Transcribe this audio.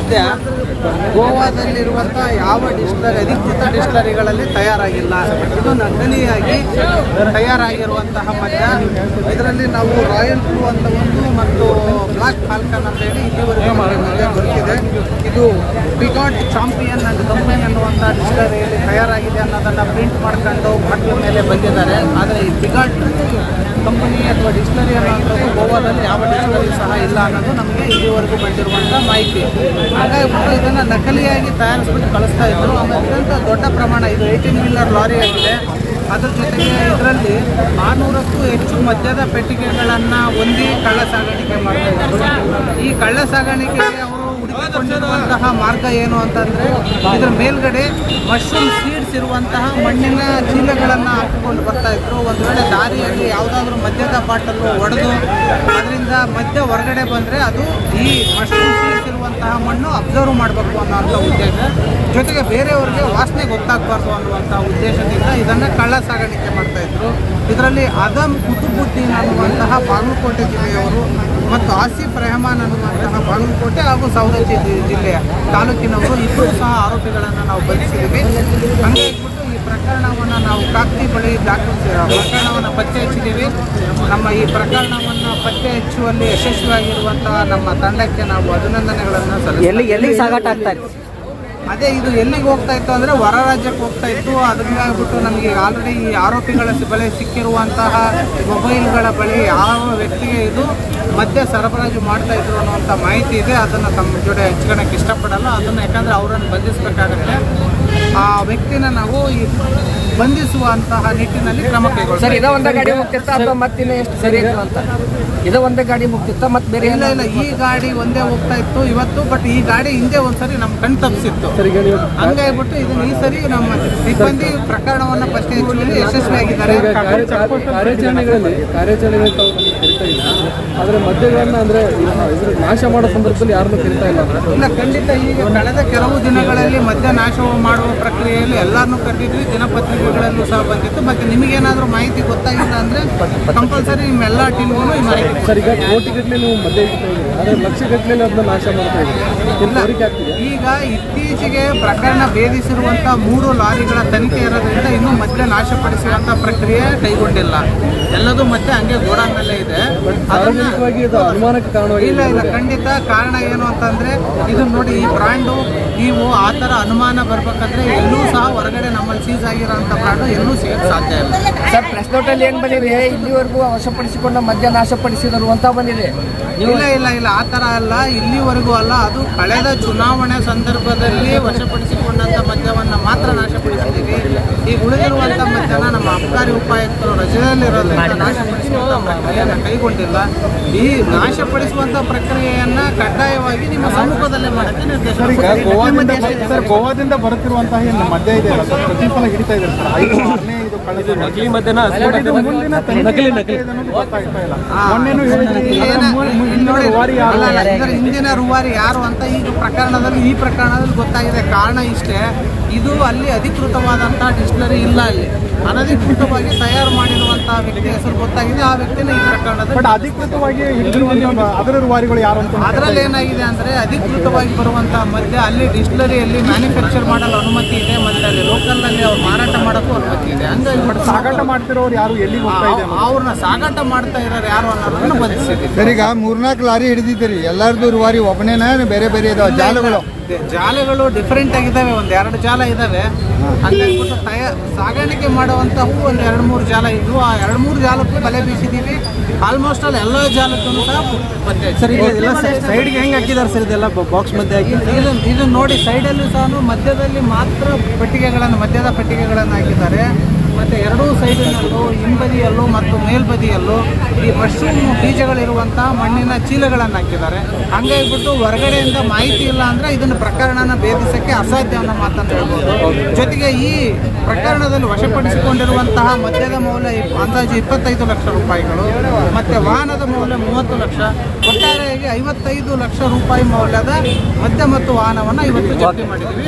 ಮದ್ಯ ಗೋವಾದಲ್ಲಿರುವಂಥ ಯಾವ ಡಿಸ್ಟರಿ ಅಧಿಕೃತ ಡಿಸ್ಟರಿಗಳಲ್ಲಿ ತಯಾರಾಗಿಲ್ಲ. ಇದು ನಕಲಿಯಾಗಿ ತಯಾರಾಗಿರುವಂತಹ ಮದ್ಯ ಇದರಲ್ಲಿ ನಾವು ರಾಯಲ್ ಬ್ಲೂ ಅಂತ ಒಂದು ಮತ್ತು ಬ್ಲಾಕ್ ಫಾಲ್ಕನ್ ಅಂತ ಹೇಳಿ ಇಲ್ಲಿವರೆಗೂ ಮದ್ಯ ದೊರಕಿದೆ. ಇದು ಬಿಗಾಟ್ ಚಾಂಪಿಯನ್ ಅಂತ ಕಂಪನಿ ಅನ್ನುವಂಥ ಡಿಸ್ಟರಿಯಲ್ಲಿ ತಯಾರಾಗಿದೆ ಅನ್ನೋದನ್ನು ಪ್ರಿಂಟ್ ಮಾಡ್ಕೊಂಡು ಬಾಟ್ಲ ಮೇಲೆ ಬಂದಿದ್ದಾರೆ. ಆದರೆ ಈ ಬಿಗಾಟ್ ಕಂಪನಿ ಅಥವಾ ಡಿಸ್ಟರಿ ಅನ್ನೋದು ಗೋವಾದಲ್ಲಿ ಯಾವ ಡಿಸ್ಟರಿ ಸಹ ಇಲ್ಲ ಅನ್ನೋದು ನಮಗೆ ಇಲ್ಲಿವರೆಗೂ ಬಂದಿರುವಂಥ ಮಾಹಿತಿ. ಹಾಗಾಗಿ ಮಕ್ಕಳು ಇದನ್ನು ನಕಲಿಯಾಗಿ ತಯಾರಿಸ್ಬಿಟ್ಟು ಕಳಿಸ್ತಾ ಇದ್ರು. ಅತ್ಯಂತ ದೊಡ್ಡ ಪ್ರಮಾಣ ಇದು ಏಯ್ಟೀನ್ ವೀಲರ್ ಲಾರಿ ಆಗಿದೆ. ಅದ್ರ ಜೊತೆಗೆ ಇದರಲ್ಲಿ ಆರುನೂರಕ್ಕೂ ಹೆಚ್ಚು ಮದ್ಯದ ಪೆಟ್ಟಿಗೆಗಳನ್ನು ಹೊಂದಿ ಕಳ್ಳ ಸಾಗಾಣಿಕೆ ಮಾಡ್ತಾ ಈ ಕಳ್ಳ ಸಾಗಾಣಿಕೆಗೆ ಅವರು ಹುಡುಕಿಕೊಂಡಿರುವಂತಹ ಮಾರ್ಗ ಏನು ಅಂತಂದರೆ ಇದರ ಮೇಲ್ಗಡೆ ಮಶ್ರೂಮ್ ಸೀಡ್ಸ್ ಇರುವಂತಹ ಮಣ್ಣಿನ ಚೀಲಗಳನ್ನು ಹಾಕಿಕೊಂಡು ಬರ್ತಾ ಇದ್ರು. ಒಂದು ವೇಳೆ ದಾರಿಯಲ್ಲಿ ಯಾವುದಾದ್ರೂ ಮದ್ಯದ ಬಾಟಲು ಒಡೆದು ಅದರಿಂದ ಮದ್ಯ ಹೊರಗಡೆ ಬಂದರೆ ಅದು ಈ ಮಶ್ರೂಮ್ ಸೀಡ್ಸ್ ಇರುವಂತಹ ಮಣ್ಣು ಅಬ್ಸರ್ವ್ ಮಾಡಬೇಕು ಅನ್ನೋಂಥ ಉದ್ದೇಶ. ಜೊತೆಗೆ ಬೇರೆಯವ್ರಿಗೆ ವಾಸನೆ ಗೊತ್ತಾಗಬಾರ್ದು ಅನ್ನುವಂಥ ಉದ್ದೇಶದಿಂದ ಇದನ್ನು ಕಳ್ಳ ಸಾಗಾಣಿಕೆ ಮಾಡ್ತಾ ಇದ್ರು. ಇದರಲ್ಲಿ ಅದಮ್ ಕುತುಬುದ್ದೀನ್ ಅನ್ನುವಂತಹ ಬಾಗಲಕೋಟೆ ಜಿಲ್ಲೆಯವರು ಮತ್ತು ಆಸಿಫ್ ರೆಹಮಾನ್ ಅನ್ನುವಂತಹ ಬಾಗಲಕೋಟೆ ಹಾಗೂ ಸವದತ್ತಿ ಜಿಲ್ಲೆಯ ತಾಲೂಕಿನವರು ಇಬ್ಬರು ಸಹ ಆರೋಪಿಗಳನ್ನು ನಾವು ಬಂಧಿಸಿದ್ದೀವಿ. ಹಂಗಾಗಿಬಿಟ್ಟು ಈ ಪ್ರಕರಣವನ್ನು ನಾವು ಕಾಕ್ತಿ ಬಳಿ ದಾಖಲಿಸಿ ಪ್ರಕರಣವನ್ನು ಪತ್ತೆ ಹಚ್ಚಿದ್ದೀವಿ ನಮ್ಮ ಈ ಪ್ರಕರಣವನ್ನು ಪತ್ತೆ ಹಚ್ಚುವಲ್ಲಿ ಯಶಸ್ವಿಯಾಗಿರುವಂತಹ ನಮ್ಮ ತಂಡಕ್ಕೆ ನಾವು ಅಭಿನಂದನೆಗಳನ್ನು ಎಲ್ಲಿ ಸಲ್ಲಿಸ್ತೀವಿ ಎಲ್ಲಿಗೆ ಸಾಗಾಟ ಆಗ್ತಾ ಇದೆ? ಅದೇ ಇದು ಎಲ್ಲಿಗೆ ಹೋಗ್ತಾ ಇತ್ತು ಅಂದರೆ ಹೊರ ರಾಜ್ಯಕ್ಕೆ ಹೋಗ್ತಾ ಇತ್ತು. ಅದರಿಂದಾಗ್ಬಿಟ್ಟು ನಮಗೆ ಆಲ್ರೆಡಿ ಈ ಆರೋಪಿಗಳ ಬಳಿ ಸಿಕ್ಕಿರುವಂತಹ ಮೊಬೈಲ್ಗಳ ಬಳಿ ಯಾವ ವ್ಯಕ್ತಿಗೆ ಇದು ಮದ್ಯ ಸರಬರಾಜು ಮಾಡ್ತಾ ಇದ್ರು ಅನ್ನುವಂಥ ಮಾಹಿತಿ ಇದೆ. ಅದನ್ನು ತಮ್ಮ ಜೊತೆ ಹೆಚ್ಚಿಕೊಳ್ಳೋಕ್ಕೆ ಇಷ್ಟಪಡಲ್ಲ. ಅದನ್ನು ಯಾಕಂದರೆ ಅವರನ್ನು ಬಂಧಿಸಬೇಕಾಗತ್ತೆ. ಆ ವ್ಯಕ್ತಿನ ನಾವು ಈ ಬಂಧಿಸುವಂತಹ ನಿಟ್ಟಿನಲ್ಲಿ ಕ್ರಮ ಸರ್ ಇದ ಒಂದೇ ಗಾಡಿ ಮುಗ್ತಿತ್ತ ಅಥವಾ ಮತ್ತಿನ್ನ ಎಷ್ಟು ಸರಿ ಇತ್ತು ಅಂತ? ಇದ ಒಂದೇ ಗಾಡಿ ಮುಗ್ತಿತ್ತ ಮತ್ತೆ ಬೇರೆ ಇಲ್ಲ ಇಲ್ಲ ಈ ಗಾಡಿ ಒಂದೇ ಹೋಗ್ತಾ ಇತ್ತು ಇವತ್ತು ಬಟ್ ಈ ಗಾಡಿ ಹಿಂದೆ ಒಂದ್ಸರಿ ನಮ್ಮ ಕಣ್ ತಪ್ಪಿಸಿತ್ತು ಹಂಗಾಗ್ಬಿಟ್ಟು ಇದನ್ನ ಈ ಸರಿ ನಮ್ಮ ಸಿಬ್ಬಂದಿ ಪ್ರಕರಣವನ್ನ ಪ್ರಶ್ನೆ ಯಶಸ್ವಿಯಾಗಿದ್ದಾರೆ. ಕಾರ್ಯಾಚರಣೆಗಳಲ್ಲಿ ಕಾರ್ಯಾಚರಣೆಗಳಲ್ಲಿ ಕರಿತಾ ಇಲ್ಲ ಆದರೆ ಮದ್ಯಗಳನ್ನ ಅಂದ್ರೆ ಇದ್ರ ನಾಶ ಮಾಡೋ ಸಂದರ್ಭದಲ್ಲಿ ಯಾರನ್ನೂ ಕರಿತಾ ಇಲ್ಲ. ಇಲ್ಲ ಖಂಡಿತ. ಈಗ ಕಳೆದ ಕೆಲವು ದಿನಗಳಲ್ಲಿ ಮದ್ಯ ನಾಶ ಮಾಡುವ ಪ್ರಕ್ರಿಯೆಯಲ್ಲಿ ಎಲ್ಲಾರನ್ನು ಕರೆದಿದ್ವಿ ದಿನಪತ್ರಿಕೆಗಳಲ್ಲೂ ಸಹ ಬಂದಿತ್ತು. ಮತ್ತೆ ನಿಮಗೇನಾದರೂ ಮಾಹಿತಿ ಗೊತ್ತಾಗಿಲ್ಲ ಅಂದರೆ ಕಂಪಲ್ಸರಿ ನಿಮ್ಮೆಲ್ಲ ಟೀಮ್ಗೂ ಮಾಹಿತಿ ಸರ್ ಈಗ ಕೋಟಿಗಟ್ಟಲೆ ನೀವು ಮದ್ಯ ಆದರೆ ಲಕ್ಷಗಟ್ಟಲೆ ಅದನ್ನ ನಾಶ ಮಾಡ್ತಾ ಆಗ್ತಿದೆ? ಈಗ ಇತ್ತೀಚೆಗೆ ಪ್ರಕರಣ ಭೇದಿಸಿರುವಂಥ ಮೂರು ಲಾರಿಗಳ ತನಿಖೆ ಇರೋದ್ರಿಂದ ಇನ್ನೂ ಮದ್ಯ ನಾಶಪಡಿಸುವಂಥ ಪ್ರಕ್ರಿಯೆ ಕೈಗೊಂಡಿಲ್ಲ. ಎಲ್ಲದೂ ಮತ್ತೆ ಹಂಗೆ ಅದನ್ನ ಸಾರ್ವಜನಿಕವಾಗಿ ಇದು. ಇಲ್ಲ ಇಲ್ಲ ಖಂಡಿತ ಕಾರಣ ಏನು ಅಂತಂದ್ರೆ ಇದು ನೋಡಿ ಈ ಬ್ರಾಂಡು ನೀವು ಆ ತರ ಅನುಮಾನ ಬರ್ಬೇಕಂದ್ರೆ ಎಲ್ಲೂ ಸಹ ಹೊರಗಡೆ ನಮ್ಮಲ್ಲಿ ಸೀಸ್ ಆಗಿರೋಂಥ ಬ್ರಾಂಡು ಎಲ್ಲೂ ಸಿಗಕ್ಕೆ ಸಾಧ್ಯ ಇಲ್ಲ. ಸರ್ ಪ್ರೆಸ್ ನೋಟಲ್ಲಿ ಏನು ಬಂದಿದೆ? ಇಲ್ಲಿವರೆಗೂ ವಶಪಡಿಸಿಕೊಂಡ ಮದ್ಯ ನಾಶಪಡಿಸಿದರು ಅಂತ ಬಂದಿದೆ. ಇಲ್ಲ ಇಲ್ಲ ಇಲ್ಲ ಆ ತರ ಅಲ್ಲ ಇಲ್ಲಿವರೆಗೂ ಅಲ್ಲ ಅದು ಕಳೆದ ಚುನಾವಣೆ ಸಂದರ್ಭದಲ್ಲಿ ವಶಪಡಿಸಿಕೊಂಡಂತ ಮದ್ಯವನ್ನು ಮಾತ್ರ ನಾಶಪಡಿಸಿದ್ದೀವಿ. ಈಗ ಉಳಿದಿರುವಂತ ಮದ್ಯನ ನಮ್ಮ ಅಬಕಾರಿ ಉಪಾಯುಕ್ತರು ರಜೆಯಲ್ಲಿರೋದ್ರಿಂದ ನಾಶಪಡಿಸುವಂಥ ಪ್ರಕ್ರಿಯೆಯನ್ನು ಕೈಗೊಂಡಿಲ್ಲ ಈ ನಾಶಪಡಿಸುವಂತ ಪ್ರಕ್ರಿಯೆಯನ್ನ ಕಡ್ಡಾಯವಾಗಿ ನಿಮ್ಮ ಸಮ್ಮುಖದಲ್ಲೇ ಮಾಡಕ್ಕೆ ನಿರ್ದೇಶನ ಗೋವಾದಿಂದ ಸರ್ ಗೋವಾದಿಂದ ಬರುತ್ತಿರುವಂತಹ ಏನು ಮದ್ಯ ಇದೆ ಅಲ್ಲ ಸರ್? ಪ್ರತಿ ಸಲ ಹಿಡಿತಾ ಇದ್ದಾರೆ ಸರ್. ಐದು ಆರನೇ ಇದು ಕಳೆದ ನಕಲಿ ಮದ್ಯನ ಇದು ಮುಂದಿನ ನಕಲಿ ನಕಲಿ. ಇದೆ ಗೊತ್ತಾಗ್ತಾ ಇಲ್ಲ. ಮೊನ್ನೆನೂ ಹೇಳಿದ್ರಿ ಇದರ ಹಿಂದಿನ ರೂವಾರಿ ಯಾರು ಅಂತ ಈಗ ಪ್ರಕರಣದಲ್ಲಿ ಈ ಪ್ರಕರಣದಲ್ಲಿ ಗೊತ್ತಾಗಿದೆ. ಕಾರಣ ಇಷ್ಟೇ. ಇದು ಅಲ್ಲಿ ಅಧಿಕೃತವಾದಂತಹ ಡಿಸ್ಟಿಲರಿ ಇಲ್ಲ ಅಲ್ಲಿ. ಅನಧಿಕೃತವಾಗಿ ತಯಾರು ಮಾಡಿರುವಂತಹ ವ್ಯಕ್ತಿ ಹೆಸರು ಗೊತ್ತಾಗಿದೆ. ಆ ವ್ಯಕ್ತಿನ ಈ ಬಟ್ ಪ್ರಕರಣದಲ್ಲಿ ಅಧಿಕೃತವಾಗಿ ಅದರ ರೂವಾರಿಗಳು ಯಾರು ಅಂತ ಅದರಲ್ಲಿ ಏನಾಗಿದೆ ಅಂದ್ರೆ ಅಧಿಕೃತವಾಗಿ ಬರುವಂತಹ ಮದ್ಯ ಅಲ್ಲಿ ಡಿಸ್ಟಿಲರಿಯಲ್ಲಿ ಮ್ಯಾನುಫ್ಯಾಕ್ಚರ್ ಮಾಡಲು ಅನುಮತಿ ಇದೆ ಮತ್ತೆ ಅಲ್ಲಿ ಲೋಕಲ್ನಲ್ಲಿ ಅವ್ರು ಮಾರಾಟ ಮಾಡೋಕ್ಕೂ ಅನುಮತಿ ಇದೆ. ಅಂದ್ರೆ ಬಟ್ ಸಾಗಾಟ ಮಾಡ್ತಿರೋರು ಯಾರು ಎಲ್ಲಿ ಹೋಗ್ತಾ ಇದೆ ಆ- ಅವ್ರನ್ನ ಸಾಗಾಟ ಮಾಡ್ತಾ ಇರೋರು ಯಾರು ಅನ್ನೋದನ್ನ ಬಂಧಿಸಿದೆ ಸರಿ ಈಗ ಮೂರ್ನಾಲ್ಕು ಲಾರಿ ಹಿಡಿದಿದ್ದೀರಿ. ಎಲ್ಲಾರ್ದು ರುವಾರಿ ಒಬ್ಬನೇನ? ಬೇರೆ ಬೇರೆ ಇದಾವೆ ಜಾಲಗಳು? ಜಾಲಗಳು ಡಿಫರೆಂಟ್ ಆಗಿದ್ದಾವೆ. ಒಂದ್ ಎರಡು ಜಾಲ ಇದಾವೆ ಹಂಗಾಗ್ಬಿಟ್ಟು ತಯ ಸಾಗಾಣಿಕೆ ಮಾಡುವಂಥವು ಒಂದು ಎರಡು ಮೂರು ಜಾಲ ಇದ್ವು. ಆ ಎರಡು ಮೂರು ಜಾಲಕ್ಕೂ ಬಲೆ ಬೀಸಿದೀವಿ. ಆಲ್ಮೋಸ್ಟ್ ಅಲ್ಲಿ ಎಲ್ಲ ಜಾಲಕ್ಕೂ ಸಹ ಸರ್ ಇದೆಲ್ಲ ಸೈಡ್ಗೆ ಹೆಂಗೆ ಹಾಕಿದ್ದಾರೆ ಸರ್ ಇದೆಲ್ಲ? ಬಾಕ್ಸ್ ಮಧ್ಯೆ ಹಾಕಿ? ಇದು ಇದು ನೋಡಿ ಸೈಡಲ್ಲೂ ಸಹ ಮಧ್ಯದಲ್ಲಿ ಮಾತ್ರ ಪೆಟ್ಟಿಗೆಗಳನ್ನು ಮಧ್ಯದ ಪೆಟ್ಟಿಗೆಗಳನ್ನು ಹಾಕಿದ್ದಾರೆ. ಮತ್ತು ಎರಡೂ ಸೈಡಿನಲ್ಲೂ ಹಿಂಬದಿಯಲ್ಲೂ ಮತ್ತು ಮೇಲ್ಬದಿಯಲ್ಲೂ ಈ ಮಶ್ರೂಮ್ ಬೀಜಗಳಿರುವಂಥ ಮಣ್ಣಿನ ಚೀಲಗಳನ್ನು ಹಾಕಿದ್ದಾರೆ. ಹಂಗಾಗಿಬಿಟ್ಟು ಹೊರಗಡೆಯಿಂದ ಮಾಹಿತಿ ಇಲ್ಲ ಅಂದರೆ ಇದನ್ನು ಪ್ರಕರಣನ ಭೇದಿಸೋಕ್ಕೆ ಅಸಾಧ್ಯ ಅನ್ನೋ ಮಾತನ್ನು ಹೇಳ್ಬೋದು. ಜೊತೆಗೆ ಈ ಪ್ರಕರಣದಲ್ಲಿ ವಶಪಡಿಸಿಕೊಂಡಿರುವಂತಹ ಮದ್ಯದ ಮೌಲ್ಯ ಅಂದಾಜು ಇಪ್ಪತ್ತೈದು ಲಕ್ಷ ರೂಪಾಯಿಗಳು ಮತ್ತು ವಾಹನದ ಮೌಲ್ಯ ಮೂವತ್ತು ಲಕ್ಷ, ಒಟ್ಟಾರೆಯಾಗಿ ಐವತ್ತೈದು ಲಕ್ಷ ರೂಪಾಯಿ ಮೌಲ್ಯದ ಮದ್ಯ ಮತ್ತು ವಾಹನವನ್ನು ಇವತ್ತು ಜಪ್ತಿ ಮಾಡಿದ್ದೀವಿ.